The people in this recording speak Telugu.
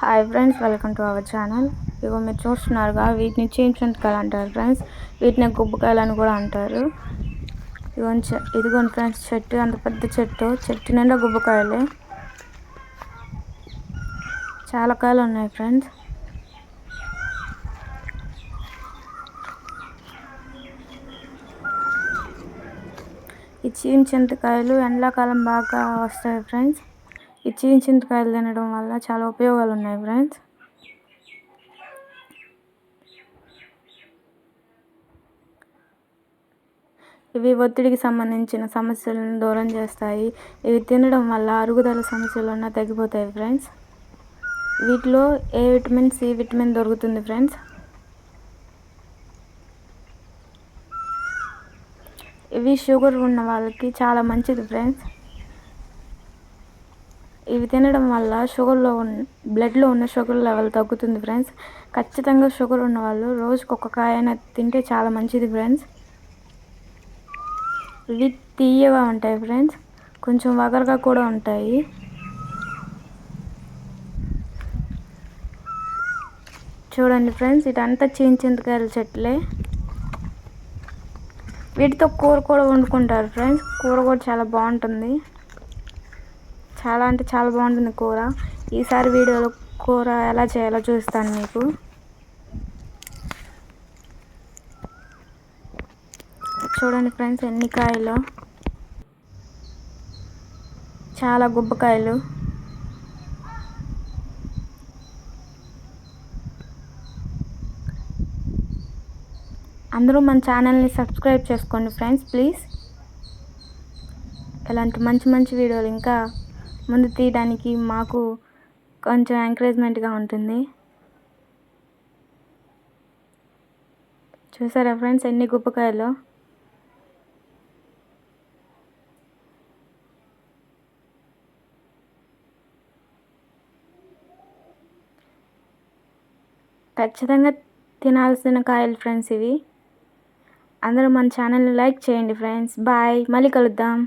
Hi friends welcome to our channel ఇగో మీరు చూస్తున్నారుగా వీటిని చీమచింతకాయలు అంటారు ఫ్రెండ్స్ వీటిని గుబ్బకాయలు అని కూడా అంటారు. ఇదిగోండి చె- ఇదిగోండి ఫ్రెండ్స్ చెట్టు అంత పెద్ద చెట్టు. చెట్టు నిండా గుబ్బకాయలే. చాలా కాయలు ఉన్నాయి ఫ్రెండ్స్ ఈ చీన్ చింతకాయలు ఎండాకాలం బాగా వస్తాయి ఫ్రెండ్స్ ఈ చిన్న చింతకాయలు తినడం వల్ల చాలా ఉపయోగాలు ఉన్నాయి ఫ్రెండ్స్. ఇవి ఒత్తిడికి సంబంధించిన సమస్యలను దూరం చేస్తాయి. ఇవి తినడం వల్ల అరుగుదల సమస్యలు ఉన్నా తగ్గిపోతాయి ఫ్రెండ్స్. వీటిలో ఏ విటమిన్ సి విటమిన్ దొరుకుతుంది ఫ్రెండ్స్? ఇవి షుగర్ ఉన్న వాళ్ళకి చాలా మంచిది ఫ్రెండ్స్. ఇవి తినడం వల్ల షుగర్లో ఉన్న బ్లడ్లో ఉన్న షుగర్ లెవెల్ తగ్గుతుంది ఫ్రెండ్స్. ఖచ్చితంగా షుగర్ ఉన్న వాళ్ళు రోజుకి ఒక కాయన తింటే చాలా మంచిది ఫ్రెండ్స్. ఇవి తీయగా ఉంటాయి ఫ్రెండ్స్. కొంచెం వగరగా కూడా ఉంటాయి. చూడండి ఫ్రెండ్స్ ఇదంతా చిన్న చెట్లే. వీటితో కూర కూడా వండుకుంటారు ఫ్రెండ్స్. కూర కూడా చాలా బాగుంటుంది. చాలా అంటే చాలా బాగుంటుంది కూర. ఈసారి వీడియోలో కూర ఎలా చేయాలో చూస్తాను మీకు. చూడండి ఫ్రెండ్స్ ఎన్ని కాయలు. చాలా గుబ్బకాయలు. అందరూ మన ఛానల్ని సబ్స్క్రైబ్ చేసుకోండి ఫ్రెండ్స్ ప్లీజ్. ఇలాంటి మంచి మంచి వీడియోలు ఇంకా ముందు తీయడానికి మాకు కొంచెం ఎంకరేజ్మెంట్గా ఉంటుంది. చూసారా ఫ్రెండ్స్ ఎన్ని గుప్పకాయలు ఖచ్చితంగా తినాల్సిన కాయలు ఫ్రెండ్స్ ఇవి. అందరూ మన ఛానల్ని లైక్ చేయండి ఫ్రెండ్స్ బాయ్ మళ్ళీ కలుద్దాం.